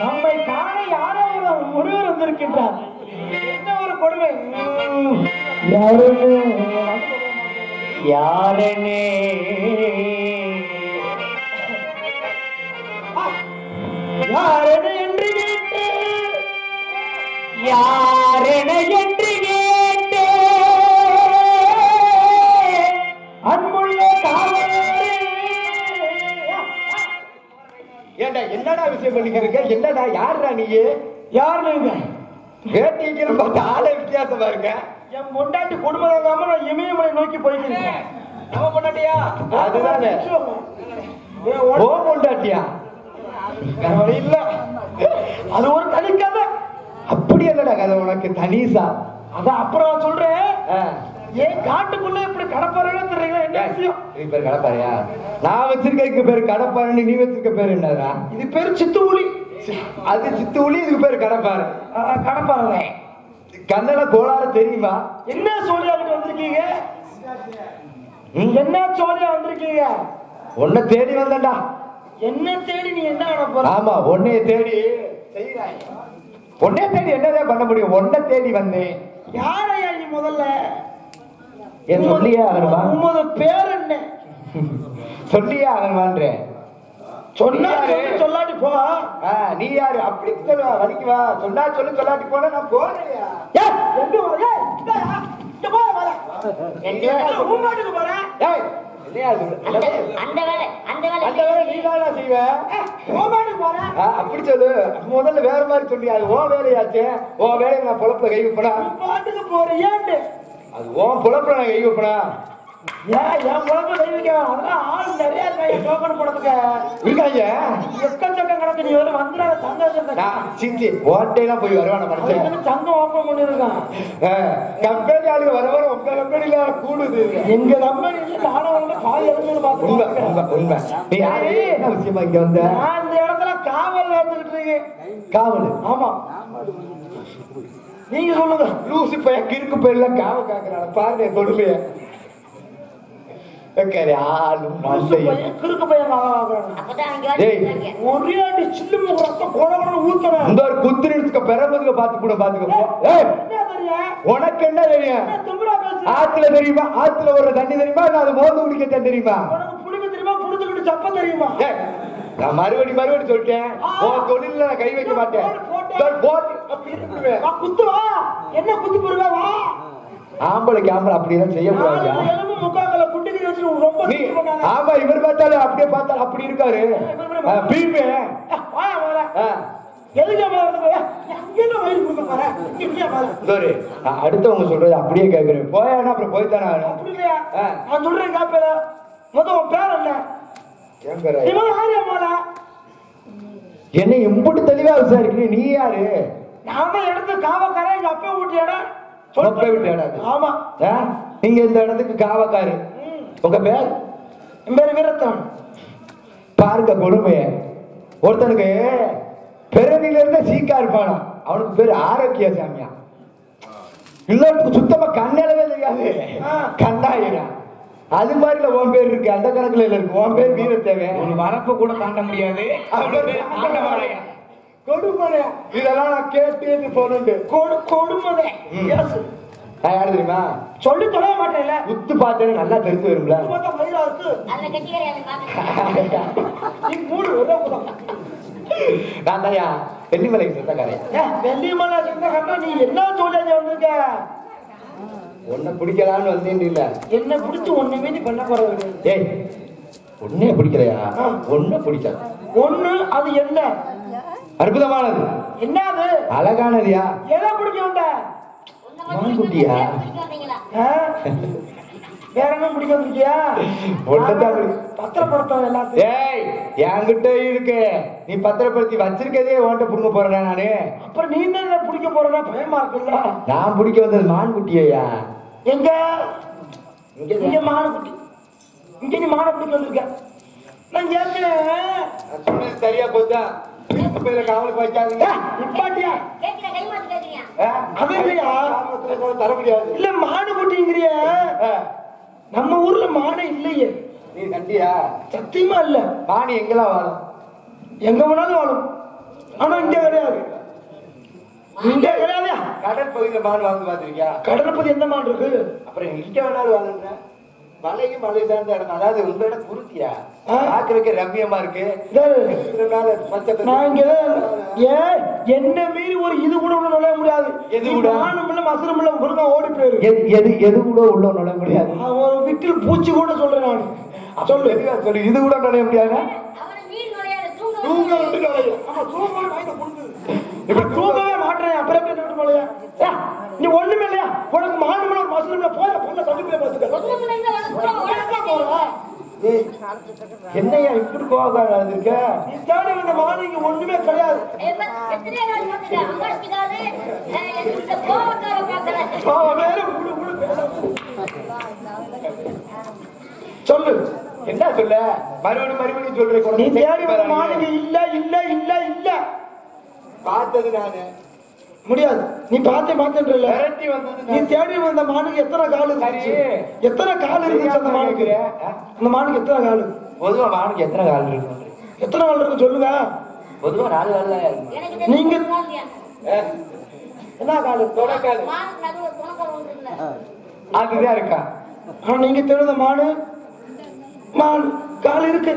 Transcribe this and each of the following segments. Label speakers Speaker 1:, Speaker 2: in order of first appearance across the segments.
Speaker 1: நம்மை காண யாரோ ஒரு முருகர் வந்திருக்கின்றார். என்ன ஒரு கொடுமை. யாருன்னு
Speaker 2: யாரனே
Speaker 1: யாருன்னு என்று கேட்டு
Speaker 2: யாரென என்னடா விஷயம் பண்ணிக்கிறீங்க என்னடா யாருடா நீ
Speaker 1: யார் நீங்க
Speaker 2: வேட்டிங்கிற பார்த்து ஆளே வித்தியாசமா இருக்க
Speaker 1: என் பொண்டாட்டி குடும்பம் நான் இமயமலை நோக்கி போய்க்கிறேன்
Speaker 2: அவன் பொண்டாட்டியா? அதுதானே. ஓ பொண்டாட்டியா?
Speaker 1: இல்ல. அது ஒரு தனி கதை.
Speaker 2: அப்படி என்னடா கதை உனக்கு தனிசா
Speaker 1: அத அப்புறம் சொல்றேன். ஏன் காட்டுக்குள்ள இப்படி கடப்பாருன்னு தெரியல என்ன விஷயம்?
Speaker 2: இது பேர் கடப்பாரியா நான் வச்சிருக்க பேர் கடப்பாருன்னு நீ வச்சிருக்க பேர் என்னடா
Speaker 1: இது பேரு சித்துப்புலி
Speaker 2: அது சித்து உளி இதுக்கு பேர் கடப்பாரு
Speaker 1: கடப்பாரு
Speaker 2: கண்ணன கோளாறு தெரியுமா?
Speaker 1: என்ன சோழியாவுக்கு வந்திருக்கீங்க? என்ன சோழியா வந்திருக்கீங்க?
Speaker 2: உன்னை தேடி வந்தேன்டா.
Speaker 1: என்ன தேடி நீ என்ன பண்ண
Speaker 2: ஆமா உன்னைய தேடி. உன்னைய தேடி என்னதான் பண்ண முடியும்? உன்னை தேடி வந்தேன்.
Speaker 1: யாரையா நீ முதல்ல
Speaker 2: என் சொல்லியே ஆகணுமா
Speaker 1: உமது பேர் என்ன
Speaker 2: சொல்லியே ஆகணுமான்றேன்
Speaker 1: சொன்னா சொல்லாட்டி போ
Speaker 2: நீ யாரு அப்படி சொல்லுவா வலிக்கு வா சொன்னா சொல்லு சொல்லாட்டி போனா நான் போறேயா
Speaker 1: ஏய், எங்க வர? ஏய், இந்தாயா? இங்க போயா வர?
Speaker 2: எங்க?
Speaker 1: உன் பாட்டுக்கு போற?
Speaker 2: ஏய் என்னையா இது?
Speaker 3: அந்த அந்த வேலை அந்த வேலை
Speaker 2: அந்த வேலை நீ தானா செய்வ
Speaker 1: ஏய், உன் பாட்டுக்கு போற?
Speaker 2: ஆ, அப்படி சொல்லு முதல்ல வேற மாதிரி சொல்லி அது உன் வேலையாச்சே உன் வேலையை நான் பொழப்புல கை
Speaker 1: உன் பாட்டுக்கு போற ஏன்டு?
Speaker 2: அது உன் பொழப்புல நான் கை வைப்பனா
Speaker 1: ஏன், என் குழந்தை கை வைக்க ஆள் நிறைய இருக்காங்க, token போடுறதுக்கு.
Speaker 2: இருக்காங்க
Speaker 1: எக்கச்சக்கம் கிடக்கு, நீ வந்து வந்துடாத, சங்கம்
Speaker 2: சிச்சி ஓட்டையெல்லாம் போய் வருவான மனுஷன்
Speaker 1: சங்கம் open பண்ணிருக்கான்.
Speaker 2: கம்பெனி ஆளுங்க வர வர உங்க கம்பெனில கூடுது.
Speaker 1: எங்க கம்பெனில நானும் வந்து பாதி இறங்கி பார்த்து
Speaker 2: உண்மை உண்மை உண்மை. நீ யாரு? என்ன விஷயமா இங்க வந்த?
Speaker 1: நான் இந்த இடத்துல காவல் வந்துகிட்டு இருக்கேன்.
Speaker 2: காவல்.
Speaker 1: ஆமா. நீங்க சொல்லுங்க.
Speaker 2: லூசு பையன் கிறுக்கு பையன் காவ காக்குறான் பாருங்க கொடுமைய? உனக்கு என்ன தெரியும்? ஆத்துல தெரியுமா? ஆத்துல ஒரு தண்ணி தெரியுமா? நான் அது மோந்து குடிக்கத்தான் தெரியுமா?
Speaker 1: உனக்கு புடிக்க தெரியுமா?
Speaker 2: நான் மறுபடி மறுபடி சொல்லிட்டேன். உன் தொழில நான் கை வைக்க மாட்டேன்.
Speaker 1: வா, குத்து வா. என்ன குத்து போடுவ? வா.
Speaker 2: ஆம்பளைக்கு ஆம்பளை அப்படியெல்லாம் செய்ய கூடாது. ஆமா இவர் பார்த்தாலும் அப்படியே பார்த்தாலும் அப்படி இருக்காரு. பீமே அடுத்தவங்க சொல்றது அப்படியே கேட்கிறேன் போயானா அப்புறம் போய்த்தானே.
Speaker 1: நான் சொல்றேன் காப்பேல. முத உன் பேர் என்ன?
Speaker 2: ஏன் பேர? என்னை எம்புட்டு தெளிவா விசாரிக்கிறீ நீ யாரு?
Speaker 1: நான் தான் எடுத்து காவக்காரன் எங்க அப்பா வீட்டு இடம்.
Speaker 2: அப்பா வீட்டு இடம்.
Speaker 1: ஆமா?
Speaker 2: நீங்க இந்த இடத்துக்கு காவக்காரு. உங்க பேர்?
Speaker 1: என் பேரு வீரத்தன்.
Speaker 2: பாருங்க கொடுமைய. ஒருத்தனுக்கு இருந்த சீக்கா இருப்பானா? அவனுக்கு பேரு ஆரோக்கிய சாமியா. இன்னொருத்துக்கு சுத்தமா கண்ணளவே தெரியாது.
Speaker 1: ஆ.
Speaker 2: கண்ணாயிரம் அது மாதிரில உன் பேர் இருக்கு. அந்த கணக்குல இல்ல இருக்கு. உன் பேர் வீரத்தேவை
Speaker 4: ஒரு வரப்ப கூட தாண்ட முடியாது.
Speaker 2: கொடுமனை. இதெல்லாம் நான் கேட்டு போனது
Speaker 1: கொடு. பேசு
Speaker 2: நான் யாரு தெரியுமா?
Speaker 1: சொல்லி தொலைய மாட்டேன்ல.
Speaker 2: உத்து பார்த்தேன்னு நல்லா தெரிஞ்சு வரும்ல.
Speaker 1: இது பார்த்தா மயிலா இருக்கு.
Speaker 3: அதை பார்த்து
Speaker 1: நீ மூடு ஒரே
Speaker 2: நான்
Speaker 1: வெள்ளிமலை கண்ணா நீ என்ன சொல்லி வந்திருக்க
Speaker 2: உன்னை பிடிக்கலான்னு வந்தேன் இல்ல.
Speaker 1: என்ன பிடிச்சு ஒண்ணுமே நீ பண்ண போறது
Speaker 2: ஏய் உன்னைய பிடிக்கலையா. ஒன்ன பிடிக்காது
Speaker 1: ஒண்ணு அது என்ன?
Speaker 2: அற்புதமானது.
Speaker 1: என்ன அது
Speaker 2: அழகானதுயா?
Speaker 1: எதை பிடிக்க வந்த?
Speaker 2: மான்குட்டியா?
Speaker 1: வேற என்ன பிடிக்க வந்திருக்கியா?
Speaker 2: ஒண்ணுதான் பிடி-
Speaker 1: பத்திரப்படுத்த எல்லாத்தையும்.
Speaker 2: ஏய் என்கிட்ட இருக்கு. நீ பத்திரப்படுத்தி வச்சிருக்கதே உன்கிட்ட புடுங்க போறேனா நானு?
Speaker 1: அப்புறம் நீ என்ன பிடிக்க போறனா பயமா இருக்குல்ல?
Speaker 2: நான் பிடிக்க வந்தது மான்குட்டியா
Speaker 1: எங்க?
Speaker 2: இங்க
Speaker 1: இங்க மாடு குட்டி இங்க நீ மாடை பிடிக்க வந்திருக்க.
Speaker 2: சொன்னது சரியா போச்சா? பேர காவலுக்கு வைக்காதீங்க
Speaker 1: நிப்பாட்டியா?
Speaker 2: கூட தர முடியாது.
Speaker 1: இல்ல மாடு குட்டிங்கிறிய.
Speaker 2: ஆ.
Speaker 1: நம்ம ஊர்ல மாடே இல்லையே.
Speaker 2: நீ சத்தியா
Speaker 1: சத்தியமா இல்ல.
Speaker 2: மானி எங்கெல்லாம் வாழும்?
Speaker 1: எங்க வேணாலும் வாழும். ஆனா இங்க கிடையாது. இங்க கிடையாதுயா
Speaker 2: கடல் பகுதியில மான் வாழ்ந்து பார்த்திருக்கியா?
Speaker 1: கடலை பத்தி எந்த மான் இருக்கு?
Speaker 2: அப்புறம் எங்க வேணாலும் வாழ்ந்துற மலையும் மலை சார்ந்த இடம். அதாவது உங்க இடம் குருத்தியா. பாக்குறதுக்கு ரம்யமா இருக்கு.
Speaker 1: இங்க ஏன் என்ன மீறி ஒரு இது கூட உள்ள நுழைய முடியாது.
Speaker 2: எது கூட?
Speaker 1: மானும் இல்ல மசரும் இல்ல முருகா ஓடி போயிரு.
Speaker 2: எது எது எது கூட உள்ள நுழைய முடியாது?
Speaker 1: அவன் வீட்டில் பூச்சி கூட சொல்றேன் நான்.
Speaker 2: சொல்லு. சொல்லு. இது கூட நுழைய முடியாது?
Speaker 3: தூங்க
Speaker 1: விட்டு நுழையும். ஆமா, தூங்க வாயில புடுங்குது. இப்ப தூங்கவே மாட்டேன் அப்புறம் போலையா. நீ ஒண்ணுமே இல்லையா? உனக்கு மானுமல ஒரு மசரும் இல்ல போய பொண்ணை
Speaker 3: உனக்கு
Speaker 2: ஏய், என்னய்யா இப்படி கோபம் இருக்க?
Speaker 1: நீ தேடி வந்த மானு இங்க ஒண்ணுமே கிடையாது.
Speaker 3: இந்த.
Speaker 1: சொல்லு.
Speaker 2: என்ன சொல்ல? மறுபடியும் மறுபடியும் சொல்றேன்.
Speaker 1: நீ தேடி இங்க இல்ல இல்ல இல்ல இல்ல.
Speaker 2: பார்த்தது நானு
Speaker 1: முடியாது. நீ பார்த்தே பார்த்தேன்றல நீ. தேடி வந்த மானுக்கு எத்தனை கால் இருந்துச்சு. எத்தனை கால் இருந்துச்சு அந்த மானுக்கு? அந்த மானுக்கு எத்தனை கால்?
Speaker 2: பொதுவா மானுக்கு எத்தனை கால் இருக்கு?
Speaker 1: எத்தனை கால் இருக்கு சொல்லுங்க.
Speaker 2: பொதுவா நாலு கால் தான்
Speaker 1: நீங்க-? என்ன கால்?
Speaker 3: இல்லை
Speaker 2: அதுதான் இருக்கா?
Speaker 1: ஆனா நீங்க தெரிந்த மானு? மான். கால் இருக்கு.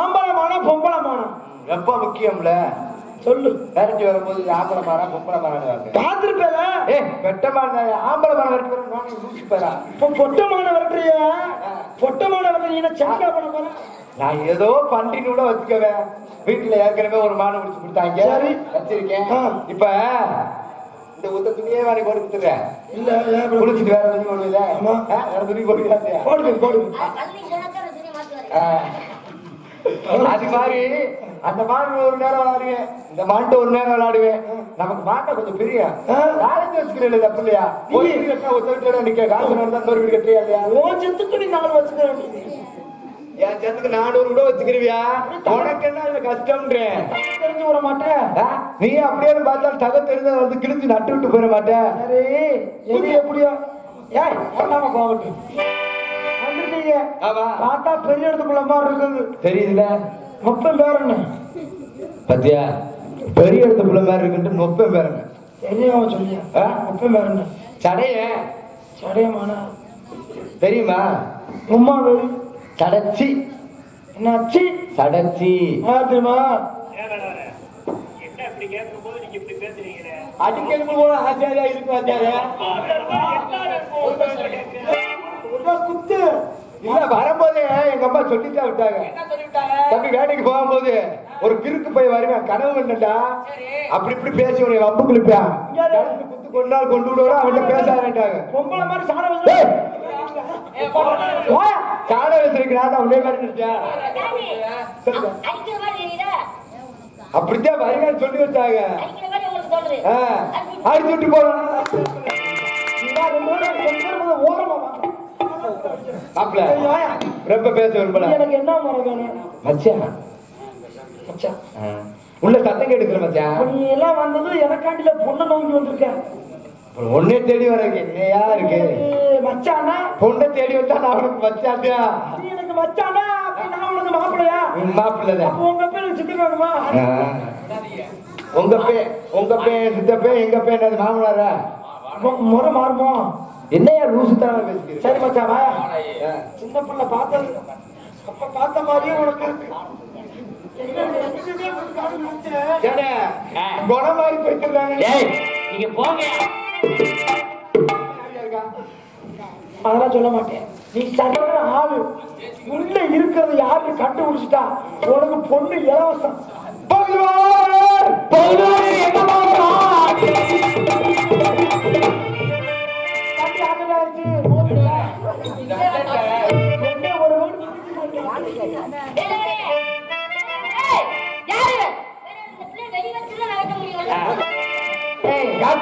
Speaker 1: ஆம்பளை மானா பொம்பளை மானா?
Speaker 2: ரொம்ப முக்கியம்ல.
Speaker 1: சொல்லு.
Speaker 2: விரட்டி வரும்போது ஆம்பளை மரம் பொம்பளை மரம்
Speaker 1: பார்த்திருப்பேல?
Speaker 2: ஏ வெட்ட மரம் ஆம்பளை மரம் வெட்டி வரும் நானே போறா
Speaker 1: இப்போ பொட்டமான விரட்டுறிய பொட்டமான விரட்டுறீங்க செக்கா பண்ண போற?
Speaker 2: நான் ஏதோ பண்டின்னு கூட வச்சுக்கவேன் வீட்டுல ஏற்கனவே ஒரு மாடு முடிச்சு கொடுத்தாங்க.
Speaker 1: சரி.
Speaker 2: வச்சிருக்கேன். இப்ப இந்த உத்த துணியே வேற கொடுத்துறேன்
Speaker 1: இல்ல
Speaker 2: குளிச்சுட்டு வேற துணி போடுவீங்க. வேற துணி போடுவீங்க
Speaker 1: போடுங்க போடுங்க
Speaker 2: அது மாதிரி அந்த மாடு ஒரு நேரம் விளையாடுவேன். இந்த மாட்டு ஒரு நேரம் விளையாடுவேன். நமக்கு மாட்டை கொஞ்சம் பெரிய. நாலஞ்சு வச்சுக்கிறேன் தப்பு இல்லையா? ஒரு வீடு கட்டினா நிக்க? காசு நடந்தா இன்னொரு வீடு கட்டுறியா இல்லையா
Speaker 1: உன் செத்துக்கு நீ நாலு வச்சுக்க வேண்டியது
Speaker 2: என் சேர்த்துக்கு நானூறு கூட வச்சுக்கிருவியா? உனக்கு என்ன கஷ்டம்ன்றேன்
Speaker 1: தெரிஞ்சு வர மாட்டேன்?
Speaker 2: நீ அப்படியே பார்த்தா தக தெரிஞ்ச வந்து கிழிச்சு நட்டு விட்டு போயிட மாட்டேன்
Speaker 1: சரி. எப்படியோ. ஏய் பண்ணாம போகட்டு
Speaker 2: ஆமா.
Speaker 1: பார்த்தா பெரிய இடத்துக்குள்ள மாதிரி இருக்குது.
Speaker 2: தெரியுதுல.
Speaker 1: மொத்தம் பேர் என்ன?
Speaker 2: பத்தியா? பெரிய இடத்து பிள்ளை மாதிரி இருக்குன்ட்டு நொப்பம் பேருங்க
Speaker 1: தெரியாம சொல்லியா? மொத்தம் பேர் என்ன?
Speaker 2: சடைய.
Speaker 1: சடையமானா.
Speaker 2: தெரியுமா?
Speaker 1: உமா வேறு
Speaker 2: சடச்சி.
Speaker 1: என்னாச்சு?
Speaker 2: சடச்சி.
Speaker 1: தெரியுமா?
Speaker 2: அடிக்கடி போல ஆச்சாரியா இருக்கு. ஆச்சாரியா
Speaker 1: குத்து.
Speaker 2: இல்ல வரும்போதே எங்க அம்மா சொல்லிட்டா விட்டாங்க தம்பி வேலைக்கு போகும்போது ஒரு கிறுக்கு போய் வருவேன் கனவு கண்டா அப்படி இப்படி பேசி உன்னை வம்பு குளிப்பான் குத்து கொண்டு நாள் கொண்டு விடுவோம் அவன்கிட்ட பேசாதான்ட்டாங்க
Speaker 1: பொம்பளை மாதிரி வந்து
Speaker 2: சாட வச்சிருக்கிறான் அவனே மாதிரி அப்படித்தான் வருவேன் சொல்லி வச்சாங்க
Speaker 3: அடிக்கிற மாதிரி உங்களுக்கு தோணுது
Speaker 2: ஆ, அடிச்சு விட்டு போறான்
Speaker 1: ஓரமா.
Speaker 2: மாப்பிள. ரொம்ப பேச விரும்பல.
Speaker 1: எனக்கு என்ன மரம் வேணும்?
Speaker 2: மச்சான்.
Speaker 1: மச்சான்.
Speaker 2: உள்ள சத்தம் கேட்டுக்கிற மச்சான்.
Speaker 1: நீ எல்லாம் வந்தது எனக்காண்டில பொண்ணை நோக்கி வந்திருக்க
Speaker 2: ஒன்னே தேடி வரக்கு என்னையா இருக்கு?
Speaker 1: மச்சானா?
Speaker 2: பொண்ணை தேடி வந்தா நான் அவனுக்கு மச்சாட்டியா
Speaker 1: நீ எனக்கு மச்சானா? நான் உனக்கு மாப்பிளையா
Speaker 2: மாப்பிள்ளதான்
Speaker 1: உங்க பேர் சித்தி வேணுமா
Speaker 2: உங்க பே உங்க பே சித்தப்பே எங்க பே என்னது? மாமனாரா?
Speaker 1: முறை மாறுமோ?
Speaker 2: என்னையா லூசு தான் பேசுகிறீங்க
Speaker 1: சரி மச்சான்
Speaker 2: ஆ.
Speaker 1: சின்ன பிள்ளை பார்த்தது அப்ப பார்த்த மாதிரியே உனக்கு இருக்கு. என்ன நீ எங்கேயுமே இருக்காதுன்னு நினைச்சேன்.
Speaker 2: ஏடா, குணம் மாதிரி போயிட்டுருக்காங்க
Speaker 4: ஏய் நீங்க போங்க.
Speaker 1: அதெல்லாம் சொல்ல மாட்டேன். நீ சரியான ஆளு உள்ள இருக்கிறது யாருன்னு கண்டுபிடிச்சிட்டா? உனக்கு பொண்ணு இலவசம்.
Speaker 2: பகவான்!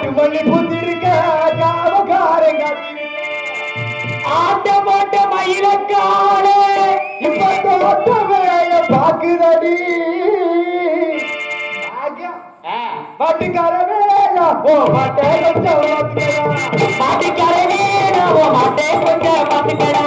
Speaker 2: காட்டு மல்லி பூத்திருக்க காத்திருக்க ஆட்ட மாட்ட மயிலக்காலே இப்ப தோட்ட வேய பாக்குதடி மாட்டுக்கார வேலா ஓ மாட்டை கொஞ்சம் மாட்டுக்கார வேலா ஓ மாட்டை கொஞ்சம் மாட்டுக்கடா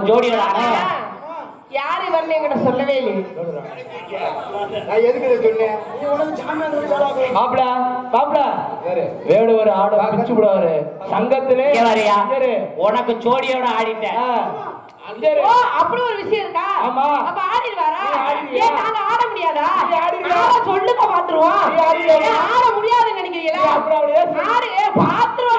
Speaker 5: உன் ஜோடியோட அண்ணன்
Speaker 6: யாரு வரல என்கிட்ட சொல்லவே இல்லை.
Speaker 2: நான் எதுக்கு இதை சொன்னேன்
Speaker 4: மாப்பிள மாப்பிள.
Speaker 2: யாரு?
Speaker 4: வேடுவர் ஆட பிச்சு விடுவாரு. சங்கத்திலே.
Speaker 5: உனக்கு ஜோடியோட ஆடிட்டேன்.
Speaker 6: அப்படி ஒரு விஷயம் இருக்கா?
Speaker 4: ஆமா.
Speaker 6: அப்ப ஆடிடுவாரா? ஏன் நாங்க ஆட முடியாதா? சொல்லுங்க பாத்துருவோம். ஆட முடியாதுன்னு நினைக்கிறீங்களா? பாத்துருவோம்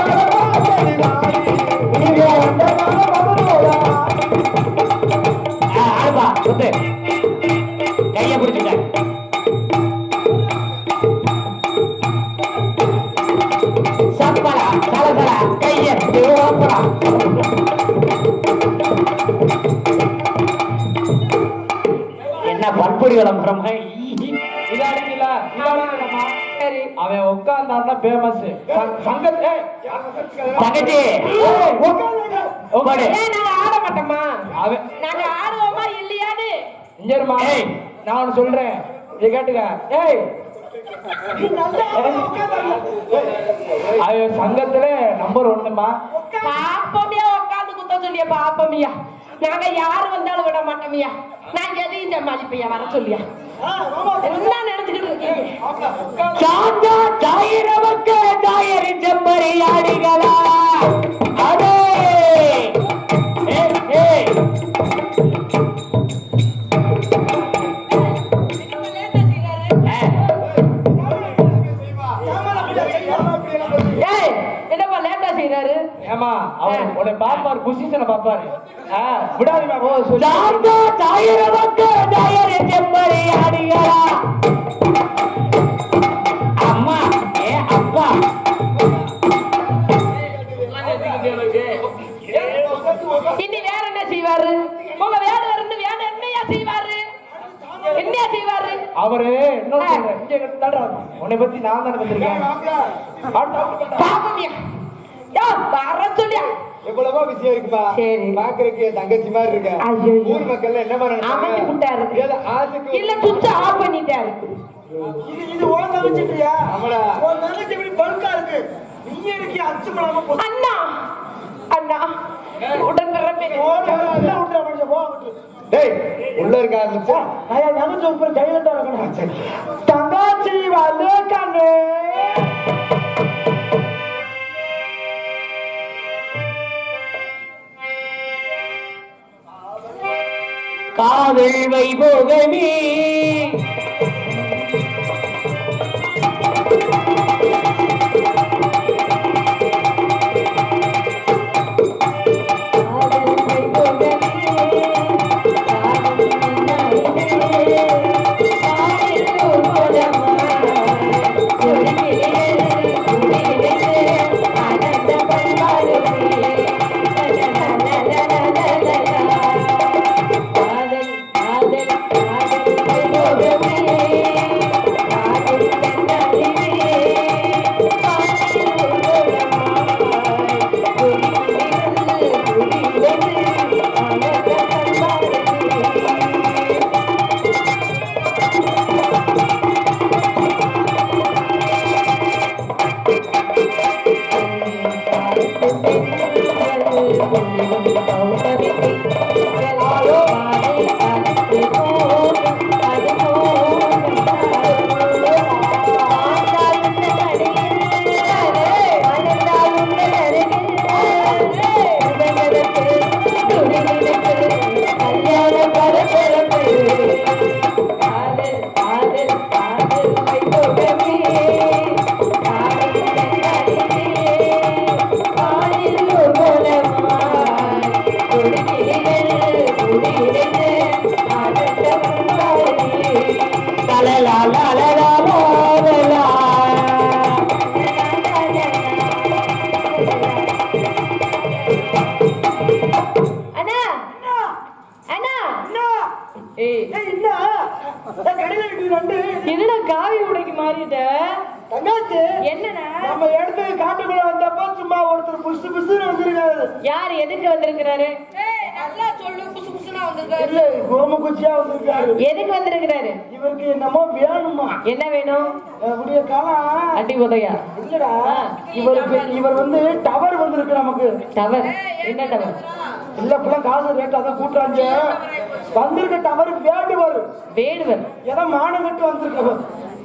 Speaker 5: தங்கச்சி உட்காரு.
Speaker 6: ஏன் நாங்க ஆட மாட்டோமா
Speaker 4: அவன்
Speaker 6: நாங்க ஆடுவோமா இல்லையான்னு.
Speaker 4: இங்க இருமா
Speaker 5: ஏய்.
Speaker 4: நான் சொல்றேன். கேட்டுக்க. ஏய். சங்கத்துல நம்பர் ஒண்ணுமா
Speaker 6: பாப்பமியா உட்காந்து குத்த சொல்லியா பாப்பமியா. நாங்க யாரு வந்தாலும் விட மாட்டோமியா நான் எதையும் சமாளிப்பையா வர சொல்லியா? என்ன நினைச்சுக்கிட்டு இருக்கீங்க?
Speaker 5: தாயரி செம்பரி ஆடிகளா?
Speaker 6: செய்யறாரு
Speaker 4: ஏமா அவர் உன்னை பாப்பாரு பொசிஷனை பாப்பாரு விடாதீமா போ சொல்லி
Speaker 5: சாந்தா தாயிரவக்க தாயரி செம்பரி ஆடிகளா?
Speaker 4: உன்னை பத்தி நான் தானே வந்திருக்கேன்
Speaker 2: எவ்வளவோ விஷயம் இருக்குப்பா.
Speaker 6: சரி.
Speaker 2: பாக்குறதுக்கு என் தங்கச்சி மாதிரி இருக்க. ஊர் மக்கள் என்ன ஏதோ ஆசைக்கு
Speaker 6: இல்ல சுவிட்ச் ஆஃப் பண்ணிட்டாரு
Speaker 1: இது உன் தங்கச்சிட்டியா
Speaker 2: ஆமாடா.
Speaker 1: தங்கச்சி இப்படி பல்கா இருக்கு? நீ அச்சு போ
Speaker 6: அண்ணா. அண்ணா. உடன் பிறப்பே
Speaker 2: டேய் உள்ள இருக்க ஆரம்பிச்சா
Speaker 6: தங்காச்சி வலுக்கானே
Speaker 5: காதல் வைபோகமே.
Speaker 6: யார் எதுக்கு வந்திருக்கிறாரு? நல்லா சொல்லு புசு புசுனா வந்திருக்காரு.
Speaker 1: இல்ல கோம குச்சியா வந்திருக்காரு.
Speaker 6: எதுக்கு வந்திருக்கிறாரு?
Speaker 1: இவருக்கு என்னமோ வேணுமா?
Speaker 6: என்ன வேணும்?
Speaker 1: அப்படிய காலம்
Speaker 6: அடி உதயா?
Speaker 1: இல்லடா. இவருக்கு இவர் வந்து டவர் வந்திருக்கு நமக்கு.
Speaker 6: டவர்? என்ன டவர்?
Speaker 1: இல்ல இப்பெல்லாம் காசு ரேட் அதான் கூட்டுறாங்க. வந்திருக்க டவர்
Speaker 6: வேடுவர்.
Speaker 1: ஏதோ மானம் கட்டு வந்திருக்க?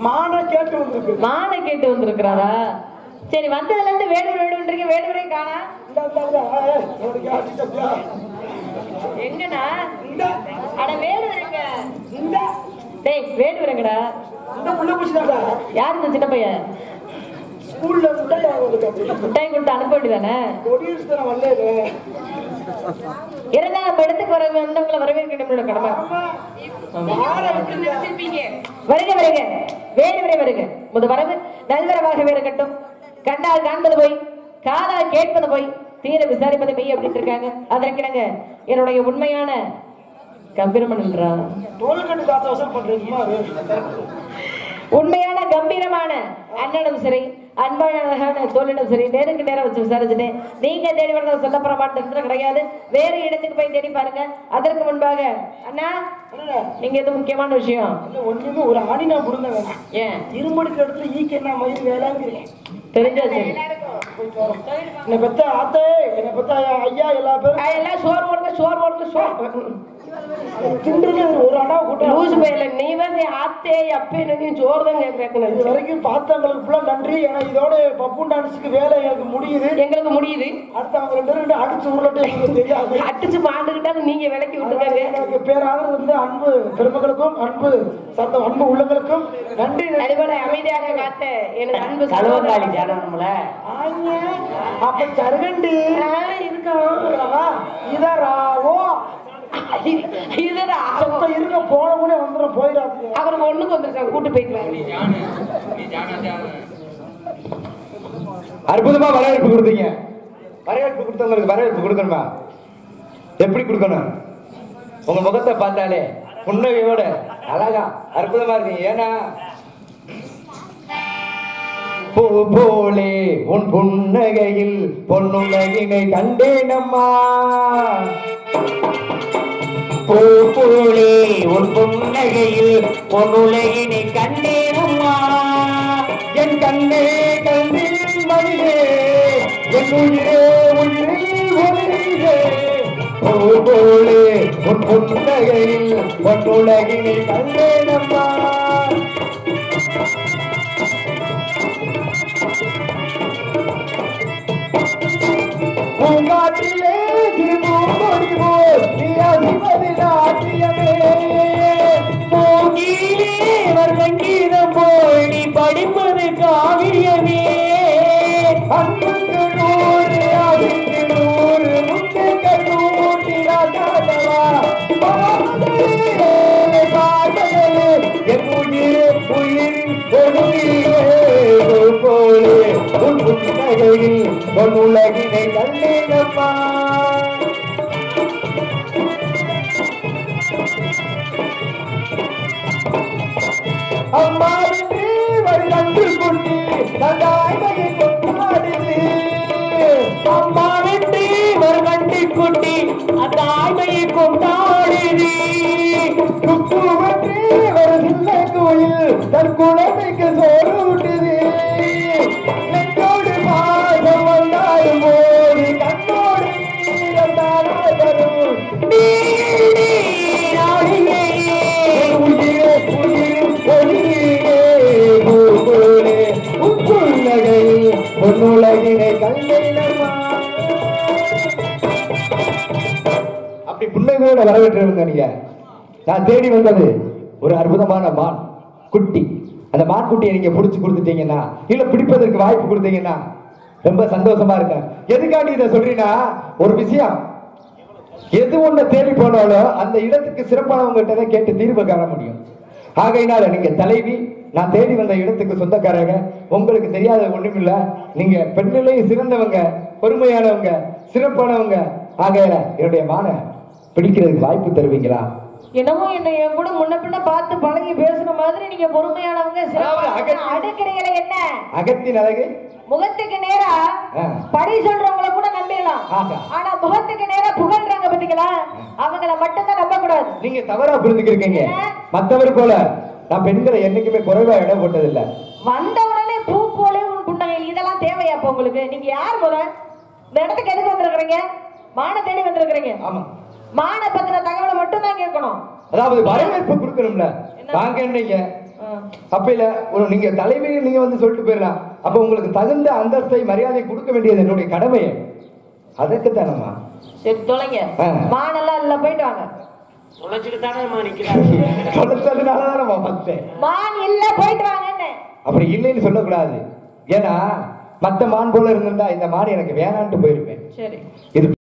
Speaker 1: மானம் கேட்டு வந்திருக்கு.
Speaker 6: மானை கேட்டு வந்திருக்கிறாரா? சரி வந்ததுல இருந்து வேடுவர் வேடுவன்றீங்க வேடுவரே காணா? எங்கண்ணா? அட வேடுவரங்க
Speaker 1: இந்த,
Speaker 6: டேய் வேடுவரங்கடா. யார் சின்ன பையன்?
Speaker 1: ஸ்கூல்ல. முட்டாய்
Speaker 6: கொடுத்து அனுப்ப வேண்டியதானே. இருந்தா நம்ம இடத்துக்கு வர வந்தவங்களை வரவேற்க நம்மளோட கடமை? வருக வருக. வேறு வரை வருக. முத வரவு நல்வரவாகவே இருக்கட்டும் கண்ணால் காண்பது போய் காதால் கேட்பது போய் தீர விசாரிப்பது மெய் அப்படின்னு இருக்காங்க. அதற்கிணங்க என்னுடைய உண்மையான கம்பீரமன் என்றான்
Speaker 1: தோல்கட்டு தாத்தா வசம் பண்றீங்க சும்மா இரு.
Speaker 6: உண்மையான கம்பீரமான அண்ணனும் சரி அன்பான தோழிடம் சரி நேருக்கு நேரம் வச்சு விசாரிச்சுட்டேன் நீங்க தேடி வரத சொல்லப்பட மாட்டேன் கிடையாது. வேறு இடத்துக்கு போய் தேடி பாருங்க. அதற்கு முன்பாக அண்ணா? நீங்க எது முக்கியமான விஷயம்?
Speaker 1: ஒண்ணுமே ஒரு ஆணி நான் புடுங்க
Speaker 6: ஏன்?
Speaker 1: இருமடுக்கு இடத்துல ஈக்கு என்ன மயில் வேளாங்கிறேன்
Speaker 6: தெரிஞ்சா சரி
Speaker 1: என்னை பெத்த ஆத்தே என்னை பெத்த ஐயா எல்லா பேரும்.
Speaker 6: எல்லாம் சோறு போடுங்க சோறு போடுங்க சோறு.
Speaker 1: ஒரு அடா கூட்டம்.
Speaker 6: லூசு பையல நீ வந்து ஆத்தே அப்பே நீ சோறு தான்
Speaker 1: இது
Speaker 6: கேட்கணும்.
Speaker 1: வரைக்கும் பார்த்தவங்களுக்கு நன்றி. ஏன்னா இதோட பப்பு டான்ஸுக்கு வேலை எனக்கு முடியுது.
Speaker 6: எங்களுக்கு முடியுது.
Speaker 1: அடுத்து அவங்க ரெண்டு ரெண்டு அடிச்சு உருளட்டு தெரியாது.
Speaker 6: அடிச்சு மாண்டுகிட்டா நீங்க விலைக்கு விட்டுருக்காங்க
Speaker 1: எனக்கு பேராக இருந்து அன்பு பெருமக்களுக்கும் அன்பு சத்தம் அன்பு உள்ளங்களுக்கும் நன்றி.
Speaker 6: அதுபோல அமைதியாக காத்த எனக்கு அன்பு
Speaker 5: கழுவங்காலி ஜானம்ல
Speaker 1: ஆங்க, அப்ப சருகண்டி
Speaker 6: ஆ, இருக்கான்?
Speaker 1: இதராவோ
Speaker 6: இதுடா
Speaker 1: சத்தம் இருக்க போன கூட வந்துடும் போயிடாது
Speaker 6: அவருக்கு ஒண்ணுக்கு வந்துருக்காங்க கூட்டு போயிட்டு
Speaker 2: அற்புதமா வரவேற்பு கொடுத்தீங்க. வரவேற்பு கொடுத்தவங்களுக்கு வரவேற்பு கொடுக்கணுமா? எப்படி கொடுக்கணும்? உங்க முகத்தை பார்த்தாலே புன்னகையோட அழகா அற்புதமா இருக்கீங்க. ஏன்னா பூ போலே உன் புன்னகையில் பொன்னுலகினை கண்டேனம்மா.
Speaker 5: பூ போலே உன் புன்னகையில் பொன்னுலகினை கண்டேனம்மா.
Speaker 2: என் கண்ணே கண்ணில் மணியே என் உயிரே உயிரில் பூ போலே உன் புன்னகையில் பொன்னுலகினை கண்டேனம்மா. பொன்னுலகினை கண்டேனப்பா உலகினை கண்டேனம்மா அம்மாவின்றி வருடத்து குட்டி கொண்டாடுது
Speaker 5: ஒரு கண்டி குட்டி அந்த ஆய்மையை கொண்டாடுது
Speaker 2: ஒரு சின்ன கோயில் தன் குழந்தைக்கு சோறு ஊட்டுது. நிறைவோட புன்னகையோட நீங்க. நான் தேடி வந்தது ஒரு அற்புதமான மான் குட்டி. அந்த மான் குட்டியை நீங்க புடிச்சு கொடுத்துட்டீங்கன்னா இல்ல பிடிப்பதற்கு வாய்ப்பு கொடுத்தீங்கன்னா ரொம்ப சந்தோஷமா இருக்கேன் எதுக்காண்டி இதை சொல்றீங்கன்னா ஒரு விஷயம். எது ஒண்ணு தேடி போனாலும் அந்த இடத்துக்கு சிறப்பானவங்ககிட்ட தான் கேட்டு தீர்வு காண முடியும். ஆகையினால நீங்க தலைவி நான் தேடி வந்த இடத்துக்கு சொந்தக்காரங்க உங்களுக்கு தெரியாத ஒண்ணுமில்ல. நீங்க பெண்ணிலையும் சிறந்தவங்க பொறுமையானவங்க சிறப்பானவங்க. ஆகையில என்னுடைய மான பிடிக்கிறதுக்கு வாய்ப்பு தருவீங்களா?
Speaker 6: என்னமோ என்ன என் கூட முன்ன பின்ன பார்த்து பழகி பேசுன மாதிரி நீங்க பொறுமையானவங்க அடுக்கிறீங்களே என்ன?
Speaker 2: அகத்தின் அழகு?
Speaker 6: முகத்துக்கு நேரா. படி சொல்றவங்கள கூட நம்பிடலாம். ஆனா முகத்துக்கு நேரா புகழ்றாங்க பாத்தீங்களா? அவங்கள மட்டும்தான் நம்ப கூடாது
Speaker 2: நீங்க தவறா புரிஞ்சுக்கிறீங்க மத்தவர் போல நான் பெண்களை என்னைக்குமே குறைவா இடம் போட்டதில்லை.
Speaker 6: வந்த உடனே பூ போலே உன் புன்னகை இதெல்லாம் தேவையா உங்களுக்கு? நீங்க யார் முத இந்த இடத்துக்கு எதுக்கு வந்திருக்கிறீங்க? மான தேடி வந்திருக்கிறீங்க.
Speaker 2: ஆமா.
Speaker 6: மான பத்தின தகவலை மட்டும் தான் கேட்கணும்.
Speaker 2: அதாவது வரவேற்பு கொடுக்கணும்ல. வாங்க நீங்க. அப்ப இல்ல ஒரு நீங்க தலைவி நீங்க வந்து சொல்லிட்டு போயிடலாம். அப்ப உங்களுக்கு தகுந்த அந்தஸ்தை மரியாதை கொடுக்க வேண்டியது என்னுடைய கடமை அதற்கு தானம்மா
Speaker 6: சரி தொலைங்க. மானெல்லாம் இல்ல போயிட்டு வாங்க.
Speaker 2: அப்படி இல்லைன்னு சொல்லக்கூடாது. ஏன்னா மத்த மான் போல இருந்திருந்தா இந்த மான் எனக்கு வேணான்ட்டு போயிருப்பேன். இது